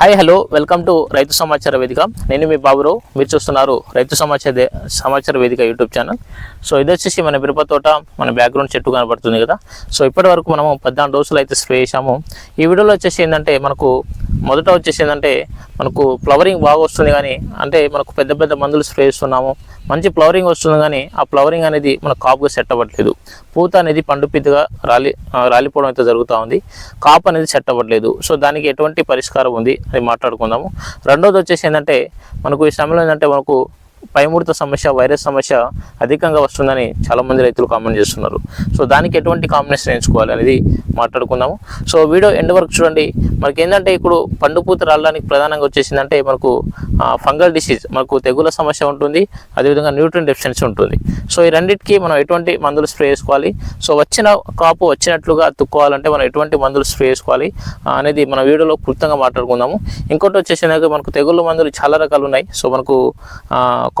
Hi hello. Welcome to రైతు సమాచార వేదిక. నేను మీ బాబురావు. మీరు చూస్తున్నారు రైతు సమాచార సమాచార వేదిక యూట్యూబ్ ఛానల్. సో ఇది వచ్చేసి మన మిరప తోట మన బ్యాక్గ్రౌండ్ చెట్టు కనబడుతుంది కదా. సో ఇప్పటి వరకు మనము పద్నాలుగు డోసులు అయితే స్ప్రే చేసాము ఈ వీడియోలో వచ్చేసి ఏంటంటే మనకు మొదట వచ్చేసి ఏంటంటే మనకు ఫ్లవరింగ్ బాగా వస్తుంది కానీ అంటే మనకు పెద్ద పెద్ద మందులు స్ప్రే చేస్తున్నాము. మంచి ఫ్లవరింగ్ వస్తుంది కానీ ఆ ఫ్లవరింగ్ అనేది మన కాపుగా సెట్ అవ్వట్లేదు. పూత అనేది పండు పిద్దగా రాలి రాలిపోవడం అయితే జరుగుతూ ఉంది. కాపు అనేది సెట్ అవ్వట్లేదు. సో దానికి ఎటువంటి పరిష్కారం ఉంది? అది మాట్లాడుకుందాము. రెండోది వచ్చేసి ఏంటంటే మనకు ఈ సమయంలో ఏంటంటే మనకు పైముడత సమస్య వైరస్ సమస్య అధికంగా వస్తుందని చాలామంది రైతులు కామెంట్ చేస్తున్నారు. సో దానికి ఎటువంటి కాంబినేషన్ ఎంచుకోవాలి అనేది మాట్లాడుకుందాము. సో వీడియో ఎండ్ వరకు చూడండి. మనకి ఏంటంటే ఇప్పుడు పండు పూత రావడానికి ప్రధానంగా వచ్చేసిందంటే మనకు ఫంగల్ డిసీజ్ మనకు తెగుల సమస్య ఉంటుంది అదేవిధంగా న్యూట్రిన్ డెఫిషియన్సీ ఉంటుంది. సో ఈ రెండింటికి మనం ఎటువంటి మందులు స్ప్రే చేసుకోవాలి? సో వచ్చిన కాపు వచ్చినట్లుగా తుక్కోవాలంటే మనం ఎటువంటి మందులు స్ప్రే చేసుకోవాలి అనేది మన వీడియోలో క్లుప్తంగా మాట్లాడుకుందాము. ఇంకోటి వచ్చేసిందాక మనకు తెగుళ్ళ మందులు చాలా రకాలు ఉన్నాయి. సో మనకు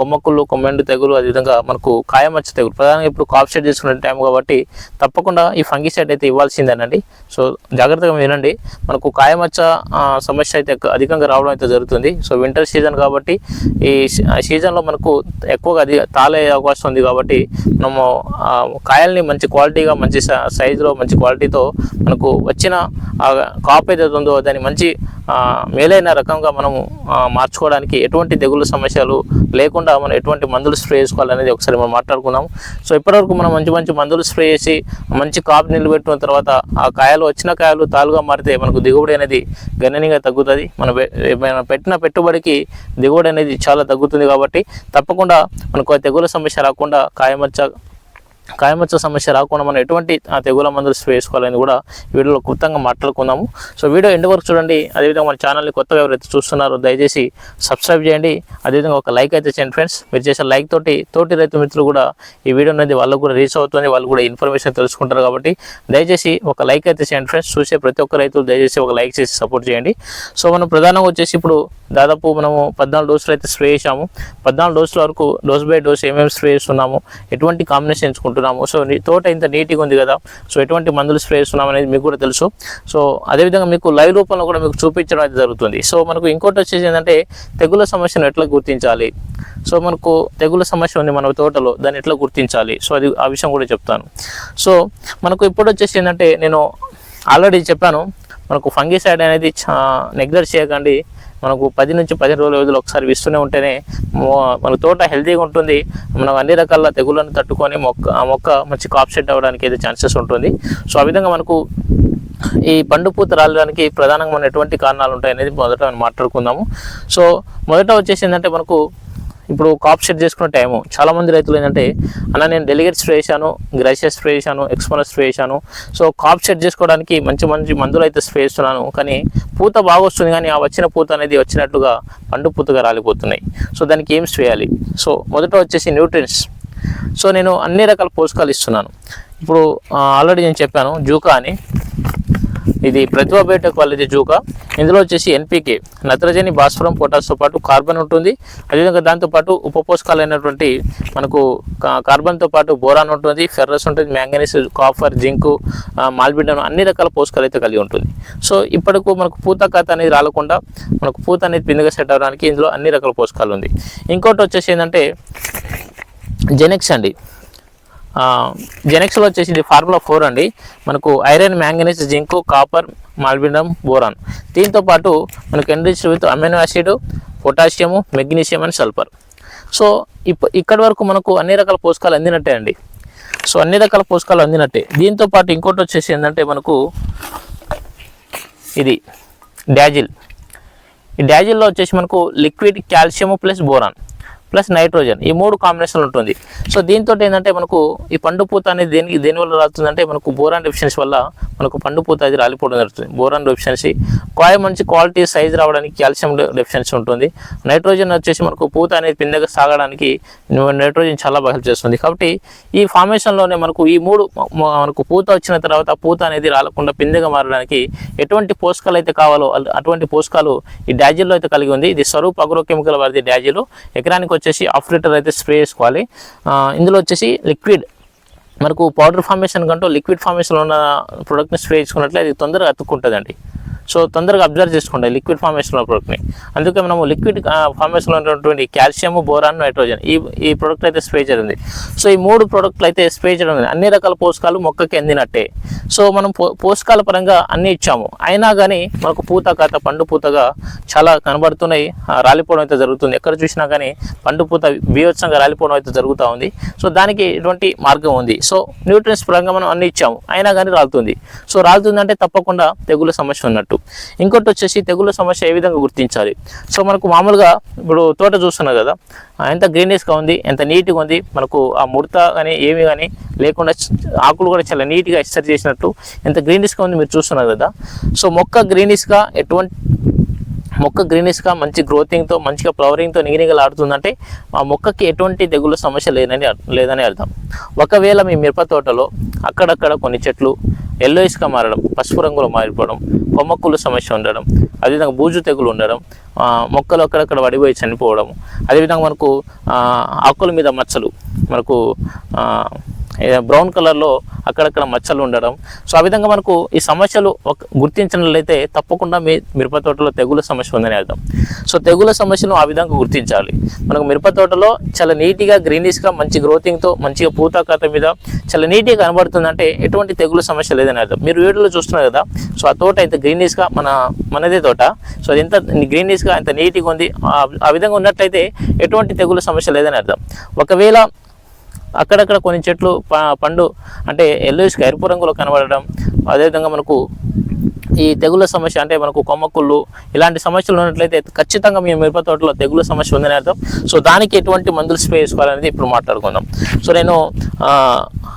కొమ్మకుళ్ళు కొమ్మెండు తెగులు అదేవిధంగా మనకు కాయమచ్చ తెగులు. ప్రధానంగా ఇప్పుడు కాప్ సెట్ చేసుకునే టైం కాబట్టి తప్పకుండా ఈ ఫంగిసైడ్ అయితే ఇవ్వాల్సిందేనండి. సో జాగ్రత్తగా వినండి. మనకు కాయమచ్చ సమస్య అయితే అధికంగా రావడం అయితే జరుగుతుంది. సో వింటర్ సీజన్ కాబట్టి ఈ సీజన్లో మనకు ఎక్కువగా అది తాలే అవకాశం ఉంది కాబట్టి మనము కాయల్ని మంచి క్వాలిటీగా మంచి సైజులో మంచి క్వాలిటీతో మనకు వచ్చిన కాప్ ఏదైతే ఉందో దాన్ని మంచి మేలైన రకంగా మనము మార్చుకోవడానికి ఎటువంటి తెగుళ్ళ సమస్యలు లేకుండా మనం ఎటువంటి మందులు స్ప్రే చేసుకోవాలనేది ఒకసారి మనం మాట్లాడుకున్నాం సో ఇప్పటివరకు మనం మంచి మంచి మందులు స్ప్రే చేసి మంచి కాపు నిలబెట్టిన తర్వాత ఆ కాయలు వచ్చిన కాయలు తాలుగా మారితే మనకు దిగుబడి అనేది గణనీయంగా తగ్గుతుంది. మనం పెట్టిన పెట్టుబడికి దిగుబడి అనేది చాలా తగ్గుతుంది కాబట్టి తప్పకుండా మనకు ఆ తెగుల సమస్య రాకుండా కాయమచ్చ కాయమచ్చ సమస్య రాకుండా మనం ఎటువంటి ఆ తెగుల మందులు స్ప్రే కూడా వీడియోలో క్లుప్తంగా మాట్లాడుకుందాము. సో వీడియో ఎండ్ వరకు చూడండి. అదేవిధంగా మన ఛానల్ని కొత్తగా ఎవరైతే చూస్తున్నారో దయచేసి సబ్స్క్రైబ్ చేయండి. అదేవిధంగా ఒక లైక్ అయితే చేయండి ఫ్రెండ్స్. మీరు చేసే లైక్ తోటి తోటి రైతు మిత్రులు కూడా ఈ వీడియో అనేది వాళ్ళకు కూడా రీచ్ అవుతుంది వాళ్ళు కూడా ఇన్ఫర్మేషన్ తెలుసుకుంటారు కాబట్టి దయచేసి ఒక లైక్ అయితే చేయండి ఫ్రెండ్స్. చూసే ప్రతి ఒక్క రైతులు దయచేసి ఒక లైక్ చేసి సపోర్ట్ చేయండి. సో మనం ప్రధానంగా వచ్చేసి ఇప్పుడు దాదాపు మనము పద్నాలుగు డోసులు అయితే స్ప్రే చేసాము పద్నాలుగు డోసుల వరకు డోస్ బై డోస్ ఏమేమి స్ప్రే చేస్తున్నాము ఎటువంటి కాంబినేషన్ ఎంచుకుంటున్నాము సో నీ తోట ఇంత నీట్గా ఉంది కదా. సో ఎటువంటి మందులు స్ప్రే చేస్తున్నాం అనేది మీకు కూడా తెలుసు. సో అదేవిధంగా మీకు లైవ్ రూపంలో కూడా మీకు చూపించడం అయితే జరుగుతుంది. సో మనకు ఇంకోటి వచ్చేసి ఏంటంటే తెగుల సమస్యను ఎట్లా గుర్తించాలి? సో మనకు తెగుల సమస్య ఉంది మన తోటలో దాన్ని ఎట్లా గుర్తించాలి? సో అది ఆ విషయం కూడా చెప్తాను. సో మనకు ఇప్పుడు వచ్చేసి ఏంటంటే నేను ఆల్రెడీ చెప్పాను మనకు ఫంగిసైడ్ అనేది నెగ్లెక్ట్ చేయకండి. మనకు పది నుంచి పదిహేను రోజుల రోజులు ఒకసారి విస్తూనే ఉంటేనే మన తోట హెల్తీగా ఉంటుంది. మనం అన్ని రకాల తెగుళ్ళను తట్టుకొని మొక్క ఆ మొక్క మంచి కాప్ సెట్ అవ్వడానికి అయితే ఛాన్సెస్ ఉంటుంది. సో ఆ విధంగా మనకు ఈ పండు పూత రాలడానికి ప్రధానంగా మన ఎటువంటి కారణాలు ఉంటాయి అనేది మొదట మనం మాట్లాడుకుందాము. సో మొదట వచ్చేసి ఏంటంటే మనకు ఇప్పుడు కాప్ సెట్ చేసుకునే టైము చాలా మంది రైతులు ఏంటంటే అన్న నేను డెలిగేట్ స్ప్రే చేశాను గ్రైషియస్ స్ప్రే చేశాను ఎక్స్పోనర్ స్ప్రే చేశాను. సో కాప్ సెట్ చేసుకోవడానికి మంచి మంచి మందులు అయితే స్ప్రే చేస్తున్నాను. కానీ పూత బాగా వస్తుంది కానీ ఆ వచ్చిన పూత అనేది వచ్చినట్టుగా పండు పూతగా రాలిపోతున్నాయి. సో దానికి ఏం చేయాలి? సో మొదట వచ్చేసి న్యూట్రియన్స్ సో నేను అన్ని రకాల పోషకాలు ఇస్తున్నాను. ఇప్పుడు ఆల్రెడీ నేను చెప్పాను జూకా అని. ఇది ప్రతిభ బయట క్వాలిటీ జూకా. ఇందులో వచ్చేసి ఎన్పికే నత్రజని భాస్వరం పొటాస్తో పాటు కార్బన్ ఉంటుంది. అదేవిధంగా దాంతోపాటు ఉప పోషకాలైనటువంటి మనకు కా- కార్బన్తో పాటు బోరాన్ ఉంటుంది ఫెర్రస్ ఉంటుంది మ్యాంగనీస్ కాఫర్ జింకు మాల్బిడన్ అన్ని రకాల పోషకాలు అయితే కలిగి ఉంటుంది. సో ఇప్పటికు మనకు పూత కథ అనేది రాలకుండా మనకు పూత అనేది పిందిగా సెట్ అవ్వడానికి ఇందులో అన్ని రకాల పోషకాలు ఉంది. ఇంకోటి వచ్చేసి ఏంటంటే జెనెక్స్ అండి. జెనెక్స్లో వచ్చేసి ఇది ఫార్ములా ఫోర్ అండి. మనకు iron manganese zinc copper molybdenum boron. దీంతో పాటు మనకు enrich with amino acid potassium magnesium and sulphur. So ఇప్ప ఇక్కడి వరకు మనకు అన్ని రకాల పోషకాలు అందినట్టే అండి. సో అన్ని రకాల పోషకాలు అందినట్టే. దీంతో పాటు ఇంకోటి వచ్చేసి ఏంటంటే మనకు ఇది డాజిల్. ఈ డాజిల్లో వచ్చేసి మనకు liquid calcium plus boron. Plus nitrogen ఈ మూడు కాంబినేషన్ ఉంటుంది. సో దీంతో ఏంటంటే మనకు ఈ పండు పూత అనేది దేనికి దేనివల్ల రాస్తుందంటే మనకు బోరాన్ డెఫిషియన్సీ వల్ల మనకు పండు పూత అది రాలిపోవడం జరుగుతుంది. Boron deficiency. కాయ మంచి క్వాలిటీ సైజ్ రావడానికి కాల్షియం డెఫిషియన్సీ ఉంటుంది. నైట్రోజన్ వచ్చేసి మనకు పూత అనేది పిందగా సాగడానికి నైట్రోజన్ చాలా బాగా హెల్ప్ చేస్తుంది. కాబట్టి ఈ ఫార్మేషన్లోనే మనకు ఈ మూడు మనకు పూత వచ్చిన తర్వాత పూత అనేది రాలకుండా పిందెగా మారడానికి ఎటువంటి పోషకాలు అయితే కావాలో అటువంటి పోషకాలు ఈ డాజిల్లో అయితే కలిగి ఉంది. ఇది స్వరూప్ అగ్రోకెమికల్ వారిది డాజిల్. ఎకరానికి వచ్చేసి హాఫ్ లీటర్ అయితే స్ప్రే చేసుకోవాలి. ఇందులో వచ్చేసి లిక్విడ్ మనకు పౌడర్ ఫార్మేషన్ కంటూ లిక్విడ్ ఫార్మేషన్లో ఉన్న ప్రోడక్ట్ని స్ప్రే చేసుకున్నట్లయితే అది తొందరగా అతుక్కుంటుందండి. సో తొందరగా అబ్జర్వ్ చేసుకుంటాయి లిక్విడ్ ఫార్మేషన్లో ప్రోడక్ట్ని అందుకే మనము లిక్విడ్ ఫార్మేషన్లో ఉన్నటువంటి కాల్షియం బోరాన్ నైట్రోజన్ ఈ ఈ ప్రోడక్ట్ అయితే స్ప్రే చేయడం సో ఈ మూడు ప్రోడక్ట్లు అయితే స్ప్రే చేయడం ఉంది. అన్ని రకాల పోషకాలు మొక్కకి అందినట్టే. సో మనం పో పోషకాల పరంగా అన్నీ ఇచ్చాము. అయినా కానీ మనకు పూత కాత పండు పూతగా చాలా కనబడుతున్నాయి. రాలిపోవడం అయితే జరుగుతుంది. ఎక్కడ చూసినా కానీ పండు పూత బీభత్సంగా రాలిపోవడం అయితే జరుగుతూ ఉంది. సో దానికి ఎటువంటి మార్గం ఉంది. సో న్యూట్రియన్స్ పరంగా మనం అన్ని ఇచ్చాము. అయినా కానీ రాలుతుంది. సో రాలుతుందంటే తప్పకుండా తెగుల సమస్య ఉన్నట్టు. ఇంకోటి వచ్చేసి తెగుళ్ళ సమస్య ఏ విధంగా గుర్తించాలి? సో మనకు మామూలుగా ఇప్పుడు తోట చూస్తున్నారు కదా ఎంత గ్రీనెస్గా ఉంది ఎంత నీట్గా ఉంది మనకు ఆ ముడత కానీ ఏమి కానీ లేకుండా ఆకులు కూడా చాలా నీట్గా ఎక్సర్ చేసినట్టు ఎంత గ్రీనిష్గా ఉంది మీరు చూస్తున్నారు కదా. సో మొక్క గ్రీనిష్గా ఎటువంటి మొక్క గ్రీనిష్గా మంచి గ్రోతింగ్తో మంచిగా ఫ్లవరింగ్తో నిగినిగలాడుతుందంటే ఆ మొక్కకి ఎటువంటి తెగుళ్ళ సమస్య లేదని లేదని అర్థం. ఒకవేళ మీ మిరప తోటలో అక్కడక్కడ కొన్ని చెట్లు ఎల్లోయిస్గా మారడం పసుపు రంగులో మారిపోవడం కొమ్మక్కులు సమస్య ఉండడం అదేవిధంగా బూజు తెగులు ఉండడం మొక్కలు అక్కడక్కడ వడిపోయి చనిపోవడం అదేవిధంగా మనకు ఆకుల మీద మచ్చలు మనకు బ్రౌన్ కలర్లో అక్కడక్కడ మచ్చలు ఉండడం. సో ఆ విధంగా మనకు ఈ సమస్యలు ఒక గుర్తించినట్లయితే తప్పకుండా మీ మిరప తోటలో తెగుల సమస్య ఉందని అర్థం. సో తెగుల సమస్యను ఆ విధంగా గుర్తించాలి. మనకు మిరప తోటలో చాలా నీట్గా గ్రీనిష్గా మంచి గ్రోతింగ్తో మంచిగా పూతకాతం మీద చాలా నీట్గా కనబడుతుందంటే ఎటువంటి తెగుల సమస్య లేదని అర్థం. మీరు వీడియోలో చూస్తున్నారు కదా సో ఆ తోట అయితే గ్రీనిష్గా మన మనదే తోట. సో అది ఎంత గ్రీనిష్గా ఎంత నీట్గా ఉంది ఆ విధంగా ఉన్నట్లయితే ఎటువంటి తెగుల సమస్య లేదని అర్థం. ఒకవేళ అక్కడక్కడ కొన్ని చెట్లు ప- పండు అంటే ఎల్లోయిస్గా ఎరుపు రంగులో కనబడడం అదేవిధంగా మనకు ఈ తెగుల సమస్య అంటే మనకు కొమ్మకుళ్ళు ఇలాంటి సమస్యలు ఉన్నట్లయితే ఖచ్చితంగా మీ మిరప తోటలో తెగుళ్ళ సమస్య ఉందని అర్థం. సో దానికి ఎటువంటి మందులు స్ప్రే చేసుకోవాలనేది ఇప్పుడు మాట్లాడుకుందాం. సో నేను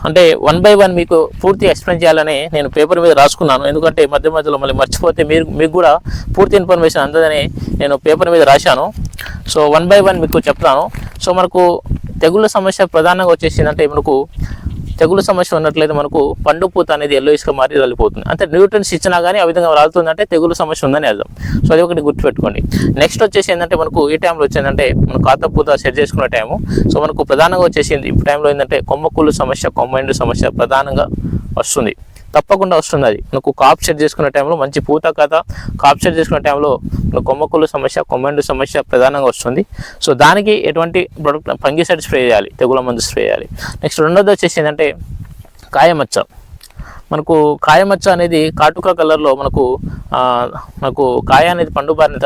అంటే వన్ బై వన్ మీకు పూర్తి ఎక్స్ప్లెయిన్ చేయాలని నేను పేపర్ మీద రాసుకున్నాను. ఎందుకంటే మధ్య మధ్యలో మళ్ళీ మర్చిపోతే మీరు మీకు కూడా పూర్తి ఇన్ఫర్మేషన్ అందదని నేను పేపర్ మీద రాశాను. సో వన్ బై వన్ మీకు చెప్తాను. సో మనకు తెగుళ్ళ సమస్య ప్రధానంగా వచ్చేసిందంటే మనకు తెగులు సమస్య ఉన్నట్లయితే మనకు పండు పూత అనేది ఎల్లోయిస్గా మారి రాలిపోతుంది అంటే న్యూట్రన్స్ ఇచ్చినా కానీ ఆ విధంగా రాలుతుందంటే తెగులు సమస్య ఉందని అర్థం. సో అది ఒకటి గుర్తుపెట్టుకోండి. నెక్స్ట్ వచ్చేసి ఏంటంటే మనకు ఈ టైంలో వచ్చిందంటే మనం కాత పూత సెట్ చేసుకునే టైము సో మనకు ప్రధానంగా వచ్చేసింది ఈ టైంలో ఏంటంటే కొమ్మకుళ్ళు సమస్య కొమ్మెండు సమస్య ప్రధానంగా వస్తుంది. తప్పకుండా వస్తుంది అది మనకు కాప్ సెట్ చేసుకునే టైంలో మంచి పూత కథ కాప్ సెట్ చేసుకునే టైంలో మనకు కొమ్మకుళ్ళు సమస్య కొమ్మెండు సమస్య ప్రధానంగా వస్తుంది. సో దానికి ఎటువంటి ప్రొడక్ట్ ఫంగిసైడ్ స్ప్రే చేయాలి తెగుల మందు స్ప్రే చేయాలి. నెక్స్ట్ రెండోది వచ్చేసి ఏంటంటే కాయమచ్చ. మనకు కాయమచ్చ అనేది కాటుక కలర్లో మనకు మనకు కాయ అనేది పండు బారిన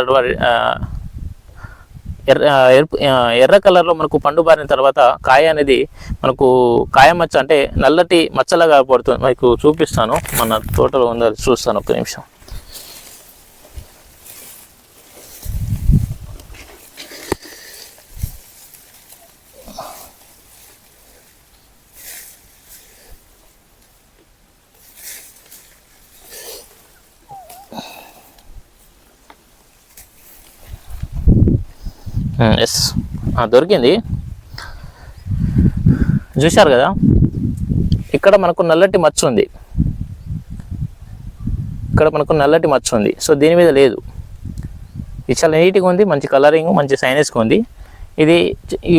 ఎర్ర ఎరుపు ఎర్ర కలర్లో మనకు పండు బారిన తర్వాత కాయ అనేది మనకు కాయ మచ్చ అంటే నల్లటి మచ్చలాగా పడుతుంది. మీకు చూపిస్తాను. మన తోటలో ఉందో? చూస్తాను. ఒక నిమిషం. Hmm, ఎస్ దొరికింది. చూశారు కదా? ఇక్కడ మనకు నల్లటి మచ్చ ఉంది. ఇక్కడ మనకు నల్లటి మచ్చ ఉంది. సో దీని మీద లేదు. ఇది చాలా నీట్గా ఉంది మంచి కలరింగ్ మంచి సైనెస్గా ఉంది. ఇది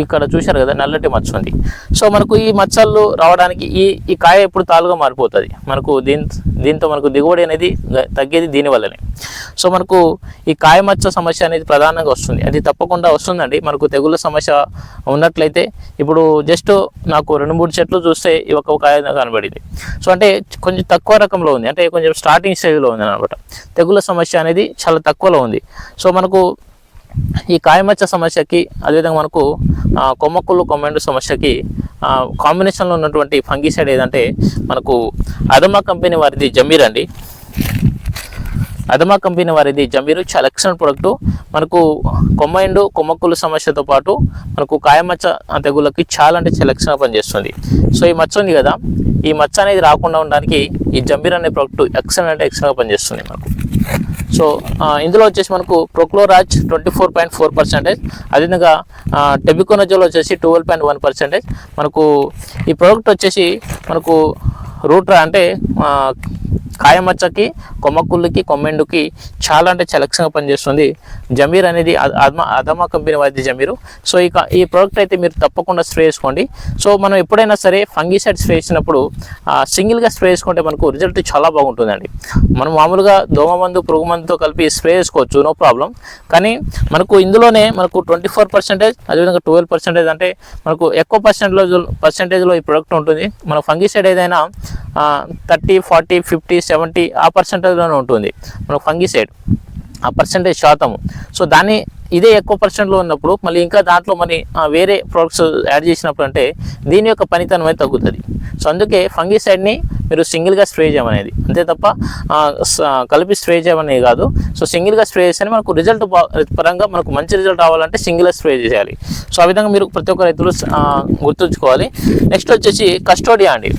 ఇక్కడ చూశారు కదా నల్లటి మచ్చ ఉంది సో మనకు ఈ మచ్చలు రావడానికి ఈ ఈ కాయ ఎప్పుడు తాలుగా మారిపోతుంది. మనకు దీని దీంతో మనకు దిగుబడి అనేది తగ్గేది దీనివల్లనే సో మనకు ఈ కాయ మచ్చ సమస్య అనేది ప్రధానంగా వస్తుంది. అది తప్పకుండా వస్తుందండి. మనకు తెగుళ్ళ సమస్య ఉన్నట్లయితే ఇప్పుడు జస్ట్ నాకు రెండు మూడు చెట్లు చూస్తే ఈ ఒక కాయ కనబడింది. సో అంటే కొంచెం తక్కువ రకంలో ఉంది. అంటే కొంచెం స్టార్టింగ్ స్టేజ్లో ఉంది అనమాట తెగుళ్ళ సమస్య అనేది చాలా తక్కువలో ఉంది. సో మనకు ఈ కాయమచ్చ సమస్యకి అదేవిధంగా మనకు ఆ, కొమ్మక్కుళ్ళు కొమ్మెండు సమస్యకి కాంబినేషన్లో ఉన్నటువంటి ఫంగిసైడ్ ఏదంటే మనకు అదమా కంపెనీ వారిది జమీర్ అండి. అదమా కంపెనీ వారిది జంబీరు చాలా ఎక్సలెంట్ ప్రొడక్ట్ మనకు కొమ్మైండు కొమ్మక్కులు సమస్యతో పాటు మనకు కాయమచ్చ తెగులకి చాలా అంటే చాలా ఎక్సలెంట్ పనిచేస్తుంది. సో ఈ మచ్చ ఉంది కదా ఈ మచ్చ అనేది రాకుండా ఉండడానికి ఈ జంబీర్ అనే ప్రోడక్ట్ ఎక్సలెంట్ అంటే ఎక్సలెంట్ పనిచేస్తుంది మనకు. సో ఇందులో వచ్చేసి మనకు prochloraz twenty four point four percentage అదేవిధంగా టెబికోనజోల్ వచ్చేసి ట్వెల్వ్ పాయింట్ వన్ పర్సెంటేజ్ మనకు ఈ ప్రోడక్ట్ వచ్చేసి మనకు రూట్రా అంటే కాయమచ్చకి కొమ్మకుళ్ళకి కొమ్మెండుకి చాలా అంటే చాలా పనిచేస్తుంది. జమీర్ అనేది అ- అదమ అదమా కంపెనీ వారిది జమీరు. సో ఇక ఈ ప్రోడక్ట్ అయితే మీరు తప్పకుండా స్ప్రే చేసుకోండి. సో మనం ఎప్పుడైనా సరే ఫంగిసైడ్ స్ప్రే చేసినప్పుడు సింగిల్గా స్ప్రే చేసుకుంటే మనకు రిజల్ట్ చాలా బాగుంటుందండి. మనం మామూలుగా దోమ మందు పురుగు మందుతో కలిపి స్ప్రే చేసుకోవచ్చు నో ప్రాబ్లం కానీ మనకు ఇందులోనే మనకు ట్వంటీ ఫోర్ పర్సెంటేజ్ అదేవిధంగా ట్వెల్వ్ పర్సెంటేజ్ అంటే మనకు ఎక్కువ పర్సెంట్లో పర్సెంటేజ్లో ఈ ప్రోడక్ట్ ఉంటుంది. మన ఫంగిసైడ్ ఏదైనా థర్టీ ఫార్టీ ఫిఫ్టీ సెవెంటీ ఆ పర్సెంటేజ్లోనే ఉంటుంది. మనకు ఫంగిసైడ్ ఆ పర్సెంటేజ్ శాతము సో దాన్ని ఇదే ఎక్కువ పర్సెంట్లో ఉన్నప్పుడు మళ్ళీ ఇంకా దాంట్లో మరి వేరే ప్రొడక్ట్స్ యాడ్ చేసినప్పుడు అంటే దీని యొక్క పనితనం అయితే తగ్గుతుంది. సో అందుకే ఫంగిసైడ్ని మీరు సింగిల్గా స్ప్రే చేయమనేది. అంతే తప్ప కలిపి స్ప్రే చేయమనేది కాదు. సో సింగిల్గా స్ప్రే చేస్తే మనకు రిజల్ట్ పరంగా మనకు మంచి రిజల్ట్ రావాలంటే సింగిల్గా స్ప్రే చేయాలి. సో ఆ విధంగా మీరు ప్రతి ఒక్క రైతులు గుర్తుంచుకోవాలి. నెక్స్ట్ వచ్చేసి కస్టోడియా అండి.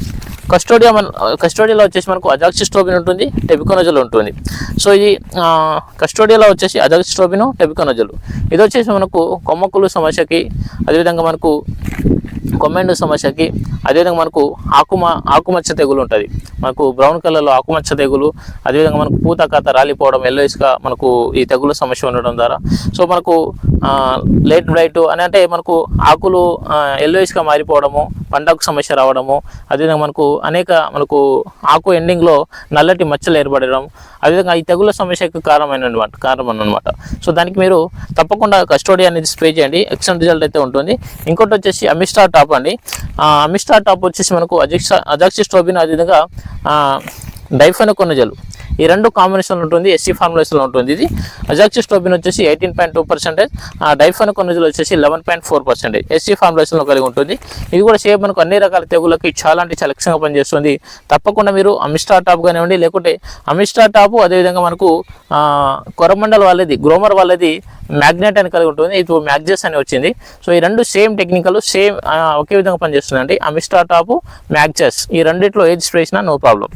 కస్టోడియా మన కస్టోడియాలో వచ్చేసి మనకు అజాక్సిస్ట్రోబిన్ ఉంటుంది టెబికోనజల్ ఉంటుంది. సో ఇది కస్టోడియాలో వచ్చేసి అజాక్సిస్ట్రోబిన్ టెబికోనజల్. ఇది వచ్చేసి మనకు కొమ్మకులు సమస్యకి అదేవిధంగా మనకు కొమ్మెండు సమస్యకి అదేవిధంగా మనకు ఆకుమ ఆకుమచ్చ తెగులు ఉంటుంది. మనకు బ్రౌన్ కలర్లో ఆకుమచ్చ తెగులు అదేవిధంగా మనకు పూత కాత రాలిపోవడం ఎల్లోయిస్గా మనకు ఈ తెగులు సమస్య ఉండడం ద్వారా. సో మనకు లేట్ బ్రైట్ అని అంటే మనకు ఆకులు ఎల్లోయిస్గా మారిపోవడము పంటకు సమస్య రావడము అదేవిధంగా మనకు అనేక మనకు ఆకు ఎండింగ్లో నల్లటి మచ్చలు ఏర్పడడం అదేవిధంగా ఈ తెగుల సమస్యకు కారణమైన కారణం అనమాట సో దానికి మీరు తప్పకుండా కస్టోడీ అనేది స్ప్రే చేయండి. ఎక్సలెంట్ రిజల్ట్ అయితే ఉంటుంది. ఇంకోటి వచ్చేసి అమిస్టా టాప్ అండి. అమిస్టా టాప్ వచ్చేసి మనకు అజెక్సా అజాక్సిస్ట్రోబిన్ అదేవిధంగా డైఫెనకొనజల్ ఈ రెండు కాంబినేషన్లో ఉంటుంది ఎస్సీ ఫార్ములేషన్లో ఉంటుంది ఇది. అజాక్సిస్టోబిన్ వచ్చేసి eighteen point two percentage difenoconazole వచ్చేసి eleven point four percentage SC ఫార్ములేషన్లో కలిగి ఉంటుంది. ఇది కూడా సేమ్ మనకు అన్ని రకాల తెగులకి చాలా అంటే చాలా లక్ష్యంగా పనిచేస్తుంది. తప్పకుండా మీరు అమిస్టా టాప్ కానివ్వండి లేకుంటే అమిస్టా టాప్ అదేవిధంగా మనకు కొరమండల్ వాళ్ళది గ్రోమర్ వాళ్ళది మ్యాగ్నెట్ అని కలిగి ఉంటుంది. ఇది మ్యాగ్జెస్ అని వచ్చింది. సో ఈ రెండు సేమ్ టెక్నికల్ సేమ్ ఒకే విధంగా పనిచేస్తుందండి అమిస్టా టాపు మ్యాగ్జెస్ ఈ రెండిట్లో ఏది స్ప్రే చేసినా నో ప్రాబ్లం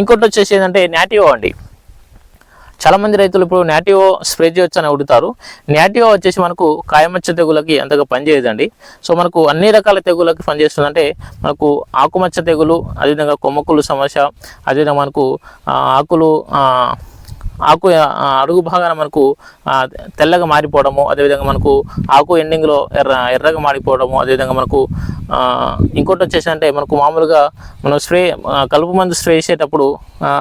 ఇంకోటి వచ్చేసి ఏంటంటే నాటివో అండి. చాలా మంది రైతులు ఇప్పుడు నాటివో స్ప్రే చేయొచ్చు అని అడుగుతారు. నాటివో వచ్చేసి మనకు కాయమచ్చ తెగులకి అంతగా పనిచేయదండి. సో మనకు అన్ని రకాల తెగులకి పనిచేస్తుందంటే మనకు ఆకుమచ్చ తెగులు అదేవిధంగా కొమ్మకులు సమస్య అదేవిధంగా మనకు ఆకులు ఆకు అడుగు భాగాన మనకు తెల్లగా మారిపోవడము అదేవిధంగా మనకు ఆకు ఎండింగ్లో ఎర్ర ఎర్రగా మారిపోవడము అదేవిధంగా మనకు ఇంకోటి వచ్చేసి అంటే మనకు మామూలుగా మనం స్ప్రే కలుపు మందు స్ప్రే చేసేటప్పుడు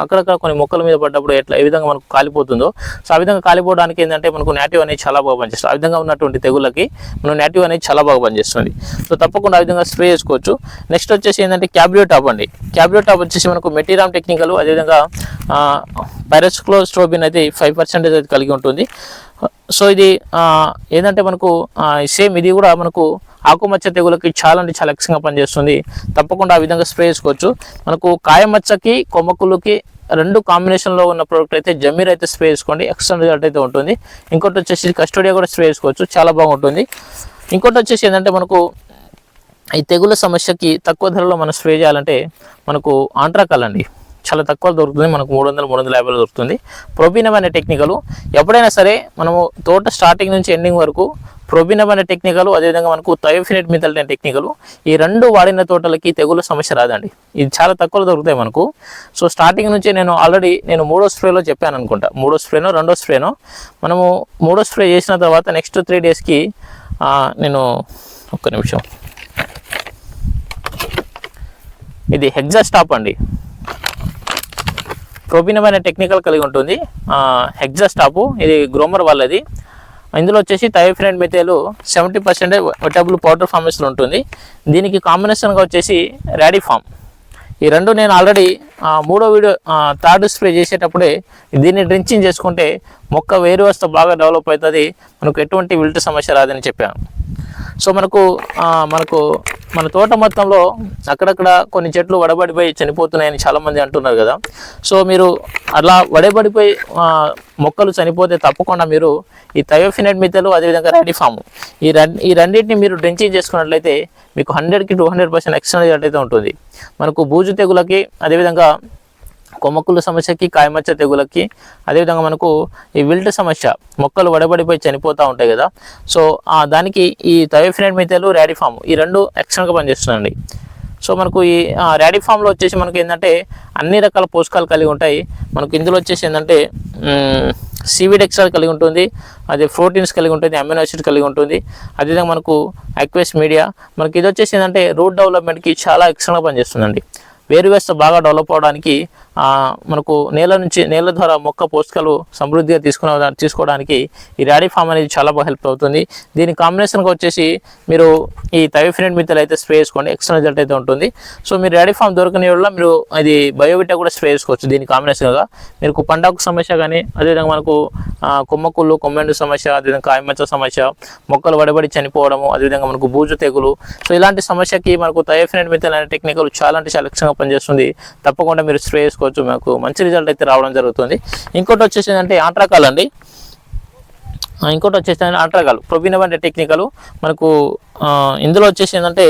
అక్కడక్కడ కొన్ని మొక్కల మీద పడ్డప్పుడు ఎట్లా ఏ విధంగా మనకు కాలిపోతుందో సో ఆ విధంగా కాలిపోవడానికి ఏంటంటే మనకు నేటివ్ అనేది చాలా బాగా పనిచేస్తుంది. ఆ విధంగా ఉన్నటువంటి తెగులకి మనం నేటివ్ అనేది చాలా బాగా పనిచేస్తుంది. సో తప్పకుండా ఆ విధంగా స్ప్రే చేసుకోవచ్చు. నెక్స్ట్ వచ్చేసి ఏంటంటే క్యాబ్రియో టాప్ అండి. క్యాబ్రియో టాప్ వచ్చేసి మనకు మెటీరామ్ టెక్నికల్ అదేవిధంగా హిమోగ్లోబిన్ అయితే ఫైవ్ పర్సెంటేజ్ అయితే కలిగి ఉంటుంది. సో ఇది ఏంటంటే మనకు సేమ్ ఇది కూడా మనకు ఆకుమచ్చ తెగులకి చాలా అంటే చాలా లక్ష్యంగా పనిచేస్తుంది. తప్పకుండా ఆ విధంగా స్ప్రే చేసుకోవచ్చు. మనకు కాయమచ్చకి కొమ్మకులకి రెండు కాంబినేషన్లో ఉన్న ప్రోడక్ట్ అయితే జమీర్ అయితే స్ప్రే చేసుకోండి. ఎక్స్ట్రా రిజల్ట్ అయితే ఉంటుంది. ఇంకోటి వచ్చేసి కస్టోడియా కూడా స్ప్రే చేసుకోవచ్చు. చాలా బాగుంటుంది. ఇంకోటి వచ్చేసి ఏంటంటే మనకు ఈ తెగుల సమస్యకి తక్కువ ధరలో మనం స్ప్రే చేయాలంటే మనకు ఆంట్రాకాల్ అండి. చాలా తక్కువ దొరుకుతుంది. మనకు మూడు వందలు మూడు వందల యాభైలో దొరుకుతుంది. ప్రొబినమ్ అనే టెక్నికలు ఎప్పుడైనా సరే మనము తోట స్టార్టింగ్ నుంచి ఎండింగ్ వరకు ప్రొబినమ్ అనే టెక్నికలు అదేవిధంగా మనకు థయోఫినెట్ మిథల్ అనే టెక్నికలు ఈ రెండు వాడిన తోటలకి తెగుల సమస్య రాదండి. ఇది చాలా తక్కువ దొరుకుతాయి మనకు. సో స్టార్టింగ్ నుంచి నేను ఆల్రెడీ నేను మూడో స్ప్రేలో చెప్పాను అనుకుంటా. మూడో స్ప్రేనో రెండో స్ప్రేనో మనము మూడో స్ప్రే చేసిన తర్వాత నెక్స్ట్ త్రీ డేస్కి నేను ఒక్క నిమిషం. ఇది హెగ్జా స్టాప్ అండి. ప్రోబినమ్ టెక్నికల్ కలిగి ఉంటుంది. హెగ్జా స్టాపు ఇది గ్రోమర్ వాళ్ళది. ఇందులో వచ్చేసి thiophanate methyl seventy percentage wettable powder formation ఉంటుంది. దీనికి కాంబినేషన్గా వచ్చేసి ర్యాడీ ఫామ్ ఈ రెండు నేను ఆల్రెడీ మూడో వీడియో థర్డ్ స్ప్రే చేసేటప్పుడే దీన్ని డ్రించింగ్ చేసుకుంటే మొక్క వేరు వస్తే బాగా డెవలప్ అవుతుంది. మనకు ఎటువంటి విల్ట్ సమస్య రాదని చెప్పాను. సో మనకు మనకు మన తోట మొత్తంలో అక్కడక్కడ కొన్ని చెట్లు వడబడిపోయి చనిపోతున్నాయని చాలామంది అంటున్నారు కదా. సో మీరు అలా వడబడిపోయి మొక్కలు చనిపోతే తప్పకుండా మీరు ఈ థయోఫినైడ్ మిథలు అదేవిధంగా రాడిఫామ్ ఈ రెండు ఈ రెండింటిని మీరు డ్రెంచింగ్ చేసుకున్నట్లయితే మీకు హండ్రెడ్కి టూ హండ్రెడ్ పర్సెంట్ ఎక్స్ట్రా అయితే ఉంటుంది. మనకు బూజు తెగులకి అదేవిధంగా కొమ్మకుల సమస్యకి కాయమచ్చ తెగులకి అదేవిధంగా మనకు ఈ విల్ట్ సమస్య మొక్కలు వడబడిపోయి చనిపోతూ ఉంటాయి కదా. సో దానికి ఈ థయోఫినైడ్ మిథైలు ర్యాడిఫామ్ ఈ రెండు ఎక్స్ట్రాగా పనిచేస్తుందండి సో మనకు ఈ ర్యాడిఫామ్లో వచ్చేసి మనకు ఏంటంటే అన్ని రకాల పోషకాలు కలిగి ఉంటాయి. మనకు ఇందులో వచ్చేసి ఏంటంటే సివిడ్ ఎక్స్ట్రా కలిగి ఉంటుంది. అదే ప్రోటీన్స్ కలిగి ఉంటుంది అమ్యూనో యాసిడ్ కలిగి ఉంటుంది. అదేవిధంగా మనకు అక్వేస్ మీడియా మనకి ఇది వచ్చేసి ఏంటంటే రూట్ డెవలప్మెంట్కి చాలా ఎక్స్ట్రాగా పనిచేస్తుందండి. వేరు వేస్త బాగా డెవలప్ అవడానికి మనకు నేల నుంచి నేల ద్వారా మొక్క పోషకాలు సమృద్ధిగా తీసుకునే తీసుకోవడానికి ఈ ర్యాడీ ఫామ్ అనేది చాలా బాగా హెల్ప్ అవుతుంది. దీని కాంబినేషన్గా వచ్చేసి మీరు ఈ థైఫినెట్ మిత్తలు అయితే స్ప్రే చేసుకోండి. ఎక్స్ట్రా రిజల్ట్ అయితే ఉంటుంది. సో మీరు ర్యాడీ ఫామ్ దొరకని వల్ల మీరు అది బయోవిటా కూడా స్ప్రే చేసుకోవచ్చు దీని కాంబినేషన్గా మీకు పండాకు సమస్య కానీ అదేవిధంగా మనకు కొమ్మకుళ్ళు కొమ్మెండు సమస్య అదేవిధంగా కాయమచ్చ సమస్య మొక్కలు వడబడి చనిపోవడము అదేవిధంగా మనకు బూజు తెగులు. సో ఇలాంటి సమస్యకి మనకు తయోఫినెట్ మిథల్ అనే టెక్నికల్ చాలా అంటే చాలా లక్ష్యంగా పనిచేస్తుంది. తప్పకుండా మీరు స్ప్రే చేసుకోవచ్చు. మీకు మంచి రిజల్ట్ అయితే రావడం జరుగుతుంది. ఇంకోటి వచ్చేసి ఏంటంటే ఆంట్రాకాల్ అండి. ఇంకోటి వచ్చేసి ఆంట్రాకాల్ ప్రొబినవ్ అంటే టెక్నికల్. మనకు ఇందులో వచ్చేసి ఏంటంటే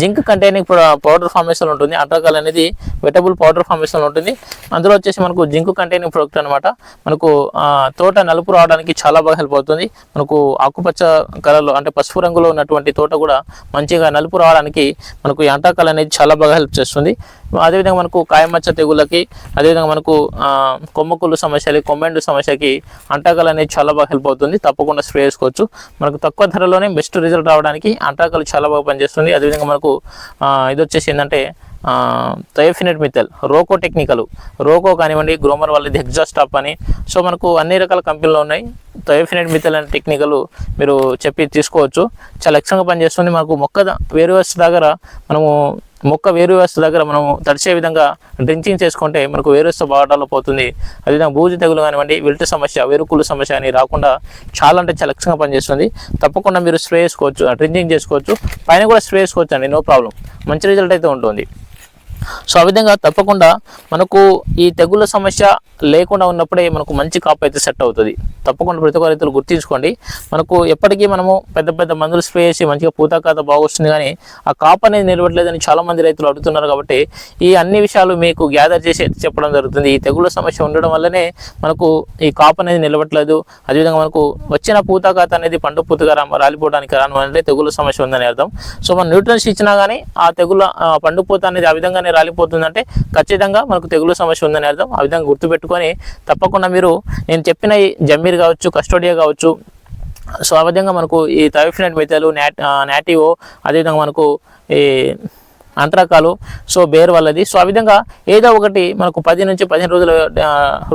జింక్ కంటైనింగ్ పౌడర్ ఫార్మేషన్ ఉంటుంది. అంట్రాకాల్ అనేది వెటబుల్ పౌడర్ ఫార్మేషన్ ఉంటుంది. అందులో వచ్చేసి మనకు జింక్ కంటైనింగ్ ప్రొడక్ట్ అనమాట మనకు తోట నలుపు రావడానికి చాలా బాగా హెల్ప్ అవుతుంది. మనకు ఆకుపచ్చ కలర్లో అంటే పసుపు రంగులో ఉన్నటువంటి తోట కూడా మంచిగా నలుపు రావడానికి మనకు ఈ అంట్రాకాల్ అనేది చాలా బాగా హెల్ప్ చేస్తుంది. అదేవిధంగా మనకు కాయమచ్చ తెగులకి అదేవిధంగా మనకు కొమ్మకుళ్ళు సమస్యలు కొమ్మెండు సమస్యకి అంటాకలు అనేది చాలా బాగా హెల్ప్ అవుతుంది. తప్పకుండా స్ప్రే చేసుకోవచ్చు. మనకు తక్కువ ధరలోనే బెస్ట్ రిజల్ట్ రావడానికి అంటాకలు చాలా బాగా పనిచేస్తుంది. అదేవిధంగా మనకు ఇది వచ్చేసి ఏంటంటే thiophanate methyl Roko technical. Roko కానివ్వండి గ్రోమర్ వాళ్ళది ఎగ్జాస్టాప్ అని. సో మనకు అన్ని రకాల కంపెనీలు ఉన్నాయి. థయోఫినెట్ మిథల్ అనే టెక్నికల్ మీరు చెప్పి తీసుకోవచ్చు. చాలా లక్ష్యంగా పనిచేస్తుంది. మనకు మొక్క ద- వేరు దగ్గర మనము మొక్క వేరు వ్యవస్థ దగ్గర మనం తడిచే విధంగా డ్రించింగ్ చేసుకుంటే మనకు వేరు వ్యవస్థ బాగా పోతుంది. అదేవిధంగా బూజు తెగులు కానివ్వండి విల్ట్ సమస్య వేరుకుళ్ళు సమస్య అని రాకుండా చాలా అంటే చాలా లక్ష్యంగా పనిచేస్తుంది. తప్పకుండా మీరు స్ప్రే చేసుకోవచ్చు డ్రింకింగ్ చేసుకోవచ్చు. పైన కూడా స్ప్రే చేసుకోవచ్చు అండి నో ప్రాబ్లం. మంచి రిజల్ట్ అయితే ఉంటుంది. సో ఆ విధంగా తప్పకుండా మనకు ఈ తెగుళ్ళ సమస్య లేకుండా ఉన్నప్పుడే మనకు మంచి కాపు అయితే సెట్ అవుతుంది. తప్పకుండా ప్రతి ఒక్క రైతులు గుర్తించుకోండి. మనకు ఎప్పటికీ మనము పెద్ద పెద్ద మందులు స్ప్రే చేసి మంచిగా పూతాకాత బాగుస్తుంది కానీ ఆ కాపు అనేది నిలబడలేదని చాలా మంది రైతులు అడుగుతున్నారు కాబట్టి ఈ అన్ని విషయాలు మీకు గ్యాదర్ చేసి చెప్పడం జరుగుతుంది. ఈ తెగుళ్ళ సమస్య ఉండడం వల్లనే మనకు ఈ కాపు అనేది నిలవట్లేదు అదేవిధంగా మనకు వచ్చిన పూతాకాత అనేది పండు పూతగా రా- రాలిపోవడానికి కారణం అంటే తెగుళ్ళ సమస్య ఉందని అర్థం. సో మనం న్యూట్రన్స్ ఇచ్చినా కానీ ఆ తెగుళ్ళ ఆ, పండు పూత అనేది ఆ విధంగానే రాలిపోతుందంటే ఖచ్చితంగా మనకు తెగులు సమస్య ఉందని అర్థం. ఆ విధంగా గుర్తుపెట్టుకొని తప్పకుండా మీరు నేను చెప్పిన ఈ కావచ్చు కస్టోడియా కావచ్చు సో ఆ విధంగా మనకు ఈ థైఫినెట్ మెథలు నాట్ నాటివో అదేవిధంగా మనకు ఈ అంతరకాలు సో బేర్ వల్లది. సో ఆ విధంగా ఏదో ఒకటి మనకు పది నుంచి పదిహేను రోజుల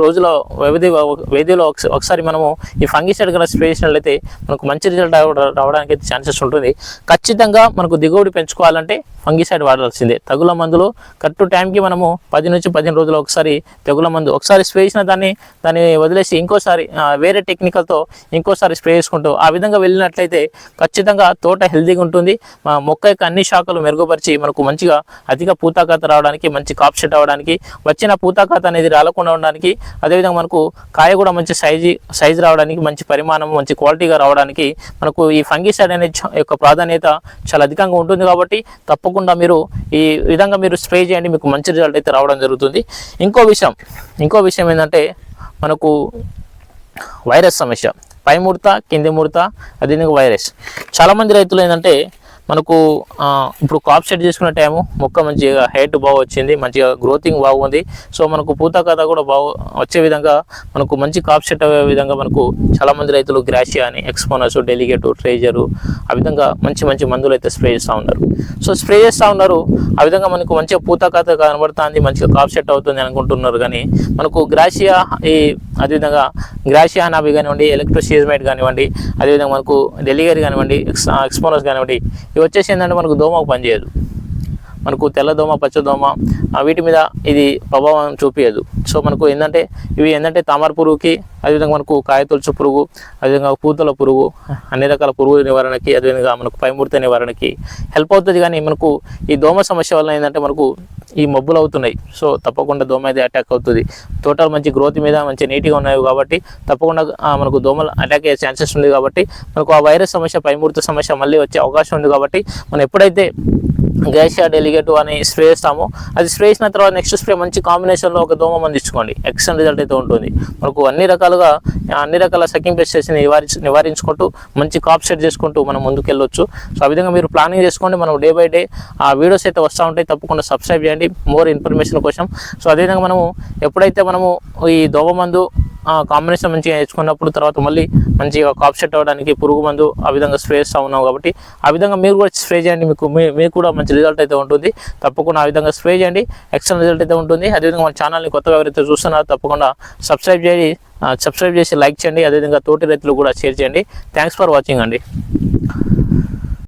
రోజుల వ్యవధి వ్యవధిలో ఒకసారి మనము ఈ ఫంగిసైడ్ కనుక స్ప్రే చేసినట్లయితే మనకు మంచి రిజల్ట్ రావడానికి అయితే ఛాన్సెస్ ఉంటుంది. ఖచ్చితంగా మనకు దిగుబడి పెంచుకోవాలంటే ఫంగిసైడ్ వాడాల్సిందే. తగుల మందులు కరెక్ట్ టైంకి మనము పది నుంచి పదిహేను రోజులు ఒకసారి తెగుల మందు ఒకసారి స్ప్రే చేసిన దాన్ని దాన్ని వదిలేసి ఇంకోసారి వేరే టెక్నికల్తో ఇంకోసారి స్ప్రే చేసుకుంటూ ఆ విధంగా వెళ్ళినట్లయితే ఖచ్చితంగా తోట హెల్దీగా ఉంటుంది. మా మొక్క యొక్క అన్ని శాఖలు మెరుగుపరిచి మనకు మంచి మంచిగా అధిక పూతాకాత రావడానికి మంచి కాప్ సెట్ అవ్వడానికి వచ్చిన పూతాకాత అనేది రాలకుండా ఉండడానికి అదేవిధంగా మనకు కాయ కూడా మంచి సైజు సైజు రావడానికి మంచి పరిమాణం మంచి క్వాలిటీగా రావడానికి మనకు ఈ ఫంగిసైడ్ అనే యొక్క ప్రాధాన్యత చాలా అధికంగా ఉంటుంది కాబట్టి తప్పకుండా మీరు ఈ విధంగా మీరు స్ప్రే చేయండి మీకు మంచి రిజల్ట్ అయితే రావడం జరుగుతుంది. ఇంకో విషయం ఇంకో విషయం ఏంటంటే మనకు వైరస్ సమస్య. పై ముడత కింది ముడత అదేవిధంగా వైరస్. చాలామంది రైతులు ఏంటంటే మనకు ఇప్పుడు కాప్ సెట్ చేసుకున్న టైము మొక్క మంచిగా హైట్ బాగా వచ్చింది మంచిగా గ్రోతింగ్ బాగుంది సో మనకు పూత కథ కూడా బాగు వచ్చే విధంగా మనకు మంచి కాప్ సెట్ అయ్యే విధంగా మనకు చాలామంది రైతులు గ్రాషియా అని ఎక్స్పోనస్ డెలిగేటు ట్రేజరు ఆ విధంగా మంచి మంచి మందులు అయితే స్ప్రే చేస్తూ ఉన్నారు. సో స్ప్రే చేస్తూ ఉన్నారు. ఆ విధంగా మనకు మంచిగా పూత కథ కనబడుతుంది మంచిగా కాప్ సెట్ అవుతుంది అనుకుంటున్నారు. కానీ మనకు గ్రాషియా ఈ అదేవిధంగా గ్రాషియా అనాబి కానివ్వండి ఎలక్ట్రోసిజమైట్ కానివ్వండి అదేవిధంగా మనకు డెలిగరీ కానివ్వండి ఎక్స్ ఎక్స్పోనస్ కానివ్వండి ఇవి వచ్చేసి ఏంటంటే మనకు దోమకు పనిచేయదు. మనకు తెల్ల దోమ పచ్చ దోమ వీటి మీద ఇది ప్రభావం చూపించదు సో మనకు ఏంటంటే ఇవి ఏంటంటే తామర పురుగుకి అదేవిధంగా మనకు కాయతొలుచు పురుగు అదేవిధంగా పూతల పురుగు అన్ని రకాల పురుగు నివారణకి అదేవిధంగా మనకు పైముడత నివారణకి హెల్ప్ అవుతుంది. కానీ మనకు ఈ దోమ సమస్య వల్ల ఏంటంటే మనకు ఈ మబ్బులు అవుతున్నాయి. సో తప్పకుండా దోమ అయితే అటాక్ అవుతుంది. తోటలు మంచి గ్రోత్ మీద మంచి నీట్గా ఉన్నాయి కాబట్టి తప్పకుండా మనకు దోమలు అటాక్ అయ్యే ఛాన్సెస్ ఉంది కాబట్టి మనకు ఆ వైరస్ సమస్య పైముడత సమస్య మళ్ళీ వచ్చే అవకాశం ఉంది కాబట్టి మనం ఎప్పుడైతే గ్యాషియా డెలిగేట్ అని స్ప్రే చేస్తాము. అది స్ప్రే చేసిన తర్వాత నెక్స్ట్ స్ప్రే మంచి కాంబినేషన్లో ఒక దోమ మంది ఇచ్చుకోండి. ఎక్సలెంట్ రిజల్ట్ అయితే ఉంటుంది. మనకు అన్ని రకాలుగా అన్ని రకాల సకింగ్ పెస్టెస్ నివారించి నివారించుకుంటూ మంచి కాప్ సెట్ చేసుకుంటూ మనం ముందుకు వెళ్ళొచ్చు సో ఆ విధంగా మీరు ప్లానింగ్ చేసుకోండి. మనం డే బై డే ఆ వీడియోస్ అయితే వస్తూ ఉంటాయి. తప్పకుండా సబ్స్క్రైబ్ చేయండి. మోర్ ఇన్ఫర్మేషన్ కోసం. సో అదేవిధంగా మనము ఎప్పుడైతే మనము ఈ దోమ మందు కాంబినేషన్ మంచిగా నేర్చుకున్నప్పుడు తర్వాత మళ్ళీ మంచిగా కాప్ సెట్ అవ్వడానికి పురుగు మందు ఆ విధంగా స్ప్రే చేస్తూ ఉన్నాం కాబట్టి ఆ విధంగా మీరు కూడా స్ప్రే చేయండి. మీకు మీ- మీకు కూడా మంచి రిజల్ట్ అయితే ఉంటుంది. తప్పకుండా ఆ విధంగా స్ప్రే చేయండి. ఎక్సలెంట్ రిజల్ట్ అయితే ఉంటుంది. అదేవిధంగా మన ఛానల్ని కొత్తగా ఎవరైతే చూస్తున్నారో తప్పకుండా సబ్స్క్రైబ్ చేయండి సబ్స్క్రైబ్ చేసి లైక్ చేయండి. అదేవిధంగా తోటి రైతులు కూడా షేర్ చేయండి. థ్యాంక్స్ ఫర్ వాచింగ్ అండి.